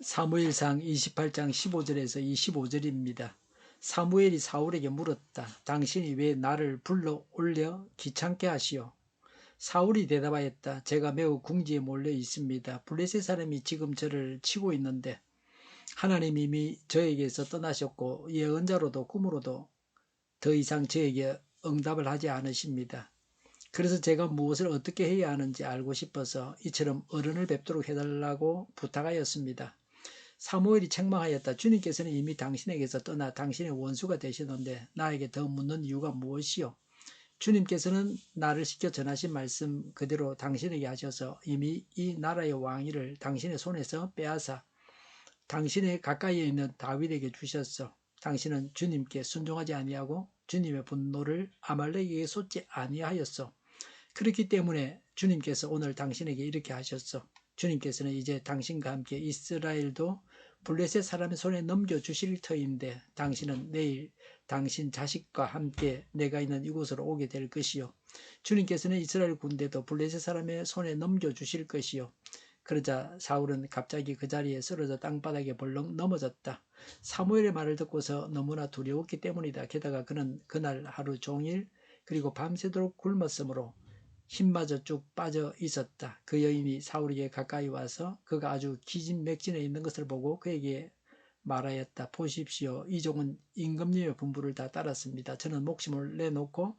사무엘상 28장 15절에서 25절입니다. 사무엘이 사울에게 물었다. 당신이 왜 나를 불러 올려 귀찮게 하시오? 사울이 대답하였다. 제가 매우 궁지에 몰려 있습니다. 블레셋 사람이 지금 저를 치고 있는데 하나님 이미 저에게서 떠나셨고 예언자로도 꿈으로도 더 이상 저에게 응답을 하지 않으십니다. 그래서 제가 무엇을 어떻게 해야 하는지 알고 싶어서 이처럼 어른을 뵙도록 해달라고 부탁하였습니다. 사무엘이 책망하였다. 주님께서는 이미 당신에게서 떠나 당신의 원수가 되시는데 나에게 더 묻는 이유가 무엇이요? 주님께서는 나를 시켜 전하신 말씀 그대로 당신에게 하셔서 이미 이 나라의 왕위를 당신의 손에서 빼앗아 당신의 가까이에 있는 다윗에게 주셨어. 당신은 주님께 순종하지 아니하고 주님의 분노를 아말렉에게 쏟지 아니하였어. 그렇기 때문에 주님께서 오늘 당신에게 이렇게 하셨어. 주님께서는 이제 당신과 함께 이스라엘도 블레셋 사람의 손에 넘겨주실 터인데 당신은 내일 당신 자식과 함께 내가 있는 이곳으로 오게 될 것이요. 주님께서는 이스라엘 군대도 블레셋 사람의 손에 넘겨주실 것이요. 그러자 사울은 갑자기 그 자리에 쓰러져 땅바닥에 벌렁 넘어졌다. 사무엘의 말을 듣고서 너무나 두려웠기 때문이다. 게다가 그는 그날 하루 종일 그리고 밤새도록 굶었으므로 힘마저 쭉 빠져 있었다. 그 여인이 사울에게 가까이 와서 그가 아주 기진맥진해 있는 것을 보고 그에게 말하였다. 보십시오. 이 종은 임금님의 분부를 다 따랐습니다. 저는 목숨을 내놓고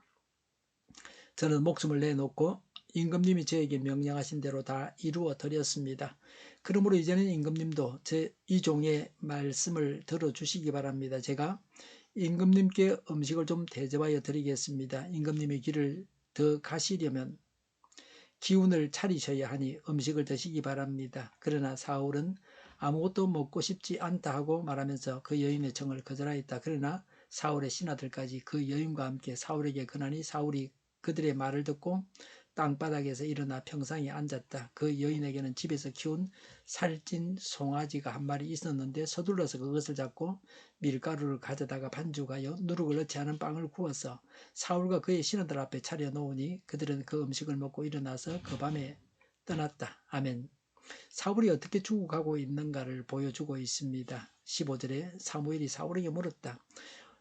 저는 목숨을 내놓고 임금님이 저에게 명령하신 대로 다 이루어 드렸습니다. 그러므로 이제는 임금님도 제 이 종의 말씀을 들어주시기 바랍니다. 제가 임금님께 음식을 좀 대접하여 드리겠습니다. 임금님의 길을 더 가시려면 기운을 차리셔야 하니 음식을 드시기 바랍니다. 그러나 사울은 아무것도 먹고 싶지 않다 하고 말하면서 그 여인의 정을 거절하였다. 그러나 사울의 신하들까지 그 여인과 함께 사울에게 근하니 사울이 그들의 말을 듣고 땅바닥에서 일어나 평상에 앉았다. 그 여인에게는 집에서 키운 살찐 송아지가 한 마리 있었는데 서둘러서 그것을 잡고 밀가루를 가져다가 반죽하여 누룩을 넣지 않은 빵을 구워서 사울과 그의 신하들 앞에 차려 놓으니 그들은 그 음식을 먹고 일어나서 그 밤에 떠났다. 아멘. 사울이 어떻게 죽어가고 있는가를 보여주고 있습니다. 15절에 사무엘이 사울에게 물었다.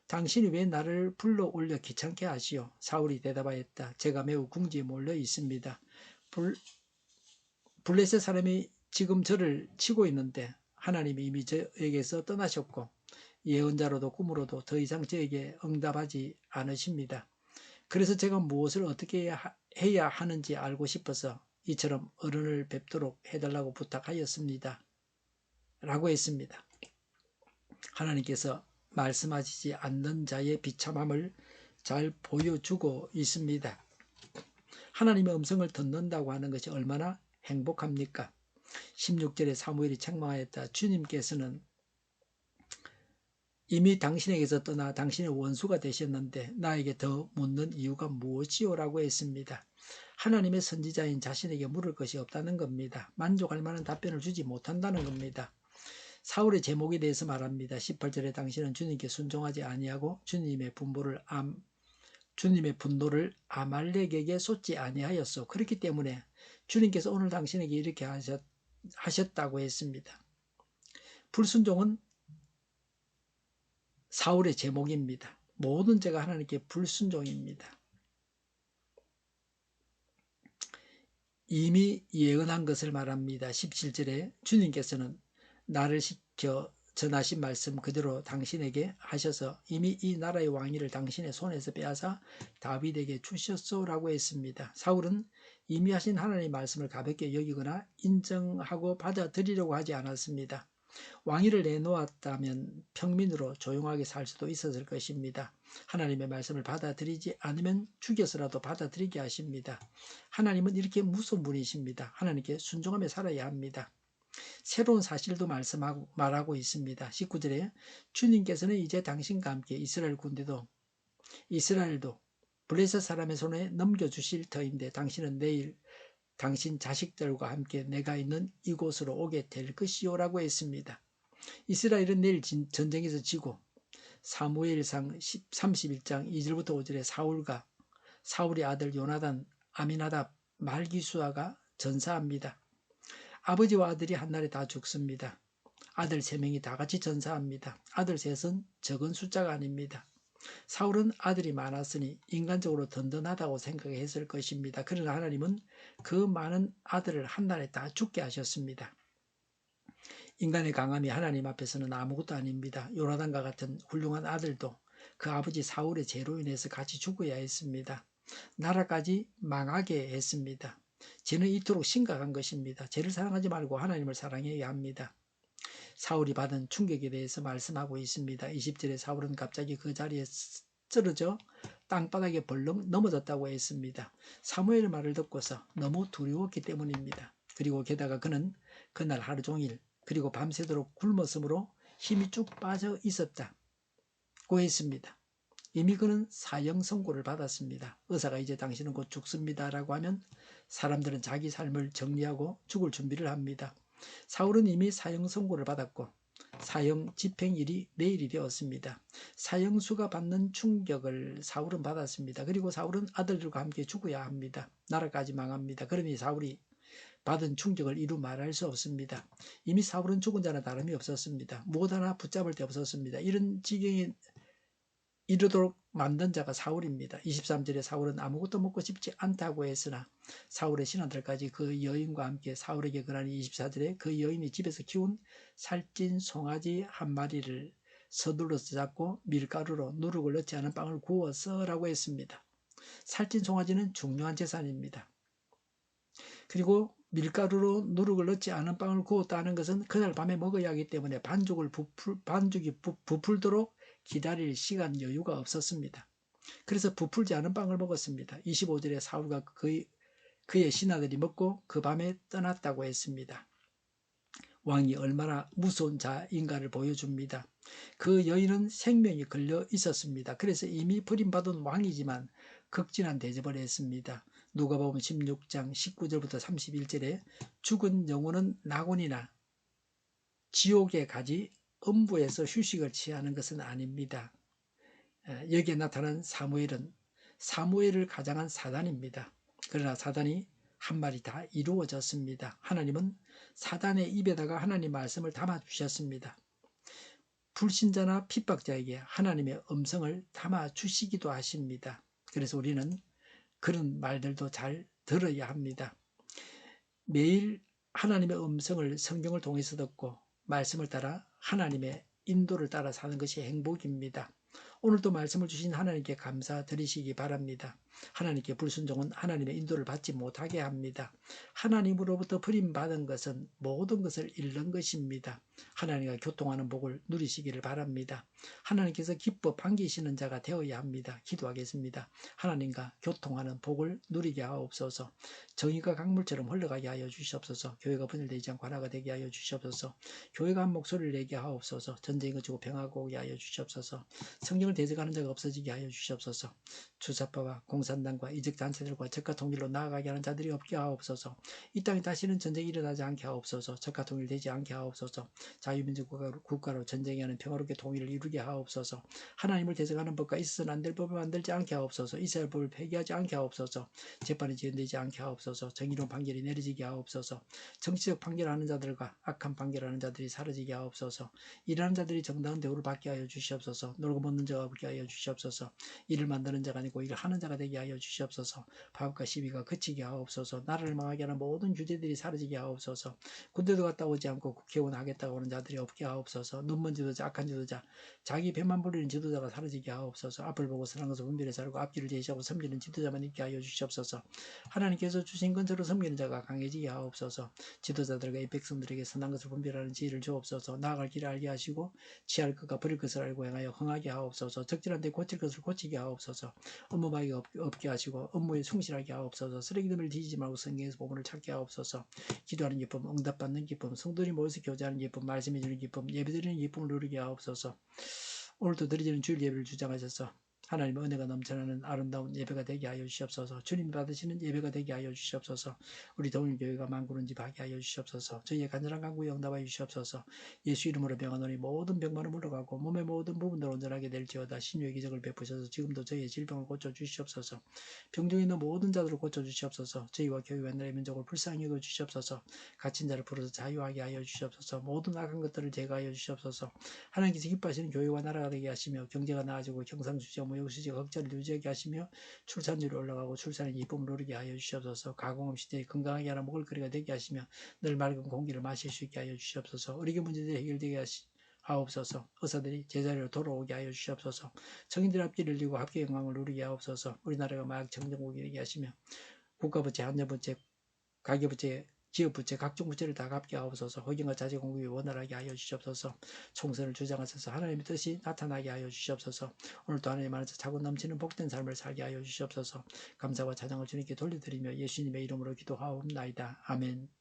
당신이 왜 나를 불러 올려 귀찮게 하시오? 사울이 대답하였다. 제가 매우 궁지에 몰려 있습니다. 불, 블레셋 사람이 지금 저를 치고 있는데 하나님이 이미 저에게서 떠나셨고 예언자로도 꿈으로도 더 이상 저에게 응답하지 않으십니다. 그래서 제가 무엇을 어떻게 해야 하는지 알고 싶어서 이처럼 어른을 뵙도록 해달라고 부탁하였습니다. 라고 했습니다. 하나님께서 말씀하시지 않는 자의 비참함을 잘 보여주고 있습니다. 하나님의 음성을 듣는다고 하는 것이 얼마나 행복합니까? 16절에 사무엘이 책망하였다. 주님께서는 이미 당신에게서 떠나 당신의 원수가 되셨는데 나에게 더 묻는 이유가 무엇이오? 라고 했습니다. 하나님의 선지자인 자신에게 물을 것이 없다는 겁니다. 만족할 만한 답변을 주지 못한다는 겁니다. 사울의 제목에 대해서 말합니다. 18절에 당신은 주님께 순종하지 아니하고 주님의 분보를 암 주님의 분노를 아말렉에게 쏟지 아니하였소. 그렇기 때문에 주님께서 오늘 당신에게 이렇게 하셨, 하셨다고 했습니다. 불순종은 사울의 제목입니다. 모든 죄가 하나님께 불순종입니다. 이미 예언한 것을 말합니다. 17절에 주님께서는 나를 시켜 전하신 말씀 그대로 당신에게 하셔서 이미 이 나라의 왕위를 당신의 손에서 빼앗아 다윗에게 주셨소라고 했습니다. 사울은 이미 하신 하나님의 말씀을 가볍게 여기거나 인정하고 받아들이려고 하지 않았습니다. 왕위를 내놓았다면 평민으로 조용하게 살 수도 있었을 것입니다. 하나님의 말씀을 받아들이지 않으면 죽여서라도 받아들이게 하십니다. 하나님은 이렇게 무서운 분이십니다. 하나님께 순종하며 살아야 합니다. 새로운 사실도 말씀하고 말하고 있습니다. 19절에 주님께서는 이제 당신과 함께 이스라엘 군대도 이스라엘도 블레셋 사람의 손에 넘겨주실 터인데 당신은 내일 당신 자식들과 함께 내가 있는 이곳으로 오게 될 것이요라고 했습니다. 이스라엘은 내일 전쟁에서 지고 사무엘상 31장 2절부터 5절에 사울과 사울의 아들 요나단, 아미나답, 말기수아가 전사합니다. 아버지와 아들이 한날에 다 죽습니다. 아들 세 명이 다 같이 전사합니다. 아들 셋은 적은 숫자가 아닙니다. 사울은 아들이 많았으니 인간적으로 든든하다고 생각했을 것입니다. 그러나 하나님은 그 많은 아들을 한날에 다 죽게 하셨습니다. 인간의 강함이 하나님 앞에서는 아무것도 아닙니다. 요나단과 같은 훌륭한 아들도 그 아버지 사울의 죄로 인해서 같이 죽어야 했습니다. 나라까지 망하게 했습니다. 죄는 이토록 심각한 것입니다. 죄를 사랑하지 말고 하나님을 사랑해야 합니다. 사울이 받은 충격에 대해서 말씀하고 있습니다. 20절에 사울은 갑자기 그 자리에 쓰러져 땅바닥에 벌렁 넘어졌다고 했습니다. 사무엘의 말을 듣고서 너무 두려웠기 때문입니다. 그리고 게다가 그는 그날 하루 종일 그리고 밤새도록 굶었으므로 힘이 쭉 빠져 있었다고 했습니다. 이미 그는 사형 선고를 받았습니다. 의사가 이제 당신은 곧 죽습니다라고 하면 사람들은 자기 삶을 정리하고 죽을 준비를 합니다. 사울은 이미 사형 선고를 받았고 사형 집행일이 내일이 되었습니다. 사형수가 받는 충격을 사울은 받았습니다. 그리고 사울은 아들들과 함께 죽어야 합니다. 나라까지 망합니다. 그러니 사울이 받은 충격을 이루 말할 수 없습니다. 이미 사울은 죽은 자나 다름이 없었습니다. 무엇 하나 붙잡을 데 없었습니다. 이런 지경에 이르도록 만든 자가 사울입니다. 23절에 사울은 아무것도 먹고 싶지 않다고 했으나 사울의 신하들까지 그 여인과 함께 사울에게 그러니 24절에 그 여인이 집에서 키운 살찐 송아지 한 마리를 서둘러서 잡고 밀가루로 누룩을 넣지 않은 빵을 구워서 라고 했습니다. 살찐 송아지는 중요한 재산입니다. 그리고 밀가루로 누룩을 넣지 않은 빵을 구웠다는 것은 그날 밤에 먹어야 하기 때문에 반죽을 부풀, 반죽이 부, 부풀도록 기다릴 시간 여유가 없었습니다. 그래서 부풀지 않은 빵을 먹었습니다. 25절에 사울과 그의, 그의 신하들이 먹고 그 밤에 떠났다고 했습니다. 왕이 얼마나 무서운 자인가를 보여줍니다. 그 여인은 생명이 걸려 있었습니다. 그래서 이미 버림받은 왕이지만 극진한 대접을 했습니다. 누가 보면 16장 19절부터 31절에 죽은 영혼은 낙원이나 지옥에 가지 음부에서 휴식을 취하는 것은 아닙니다. 여기에 나타난 사무엘은 사무엘을 가장한 사단입니다. 그러나 사단이 한 말이 다 이루어졌습니다. 하나님은 사단의 입에다가 하나님 말씀을 담아 주셨습니다. 불신자나 핍박자에게 하나님의 음성을 담아 주시기도 하십니다. 그래서 우리는 그런 말들도 잘 들어야 합니다. 매일 하나님의 음성을 성경을 통해서 듣고 말씀을 따라 하나님의 인도를 따라 사는 것이 행복입니다. 오늘도 말씀을 주신 하나님께 감사드리시기 바랍니다. 하나님께 불순종은 하나님의 인도를 받지 못하게 합니다. 하나님으로부터 버림받은 것은 모든 것을 잃는 것입니다. 하나님과 교통하는 복을 누리시기를 바랍니다. 하나님께서 기뻐 반기시는 자가 되어야 합니다. 기도하겠습니다. 하나님과 교통하는 복을 누리게 하옵소서. 정의가 강물처럼 흘러가게 하여 주시옵소서. 교회가 분열되지 않고 하나가 되게 하여 주시옵소서. 교회가 한 목소리를 내게 하옵소서. 전쟁이 그치고 평화가 오게 하여 주시옵소서. 성경을 대적하는 자가 없어지게 하여 주시옵소서. 주사파와 공산당과 이적단체들과 적과 통일로 나아가게 하는 자들이 없게 하옵소서. 이 땅에 다시는 전쟁이 일어나지 않게 하옵소서. 적과 통일되지 않게 하옵소서. 자유민주 국가로, 국가로 전쟁이 하는 평화롭게 통일을 이루게 하옵소서. 하나님을 대적하는 법과 있어서는 안 될 법을 만들지 않게 하옵소서. 이스라엘 법을 폐기하지 않게 하옵소서. 재판이 지연되지 않게 하옵소서. 정의로운 판결이 내려지게 하옵소서. 정치적 판결하는 자들과 악한 판결하는 자들이 사라지게 하옵소서. 일하는 자들이 정당한 대우를 받게 하여 주시옵소서. 놀고 먹는 자가 없게 하여 주시옵소서. 일을 만드는 자가 아니고 일을 하는 자가 되게 하여 주시옵소서. 파업과 시비가 그치게 하옵소서. 나라를 망하게 하는 모든 주제들이 사라지게 하옵소서. 군대도 갔다 오지 않고 국회의원 하겠다고 하는 자들이 없게 하옵소서. 눈먼 지도자, 악한 지도자, 자기 배만 부리는 지도자가 사라지게 하옵소서. 앞을 보고 선한 것을 분별해서 알고 앞길을 제시하고 섬기는 지도자만 있게 하여 주시옵소서. 하나님께서 주신 건처로 섬기는 자가 강해지게 하옵소서. 지도자들과 이 백성들에게 선한 것을 분별하는 지혜를 주옵소서. 나아갈 길을 알게 하시고 취할 것과 버릴 것을 알고 행하여 흥하게 하옵소서. 적절한 데 고칠 것을 고치게 하옵소서. 업무방해 없 게 하시고 업무에 충실하게 하옵소서. 쓰레기들을 뒤지지 말고 성경에서 보문을 찾게 하옵소서. 기도하는 기쁨, 응답받는 기쁨, 성도들이 모여서 교제하는 기쁨, 말씀해 주는 기쁨, 예배드리는 기쁨을 누리게 하옵소서. 오늘도 드리지는 주일 예배를 주장하셔서 하나님의 은혜가 넘쳐나는 아름다운 예배가 되게 하여 주시옵소서. 주님 받으시는 예배가 되게 하여 주시옵소서. 우리 동일교회가 만구는 집 하게 하여 주시옵소서. 저희의 간절한 간구에 응답하여 주시옵소서. 예수 이름으로 병하노니 모든 병만은 물러가고 몸의 모든 부분들 온전하게 될지어다. 신유의 기적을 베푸셔서 지금도 저희의 질병을 고쳐 주시옵소서. 병중에 있는 모든 자들을 고쳐 주시옵소서. 저희와 교회와 나라의 민족을 불쌍히 여겨 주시옵소서. 갇힌 자를 풀어서 자유하게 하여 주시옵소서. 모든 악한 것들을 제거하여 주시옵소서. 하나님께서 기뻐하시는 교회와 나라가 되게 하시며 경제가 나아지고 경상수지와 무역수지가 흑자를 유지하게 하시며 출산율이 올라가고 출산의 기쁨을 누리게 하여 주시옵소서. 가공업 시대에 건강하게 하는 먹을 거리가 되게 하시며 늘 맑은 공기를 마실 수 있게 하여 주시옵소서. 의료계 문제들이 해결되게 하시 하옵소서. 의사들이 제자리로 돌아오게 하여 주시옵소서. 청인들 앞길을 이고 합계 영광을 누리게 하옵소서. 우리나라가 마약 정정국이 되게 하시며 국가부채, 한전부채, 가계부채, 지역부채, 각종 부채를 다 갚게 하옵소서. 허경과 자재 공급이 원활하게 하여 주시옵소서. 총선을 주장하셔서 하나님의 뜻이 나타나게 하여 주시옵소서. 오늘도 하나님 안에서 차고 넘치는 복된 삶을 살게 하여 주시옵소서. 감사와 찬양을 주님께 돌려드리며 예수님의 이름으로 기도하옵나이다. 아멘.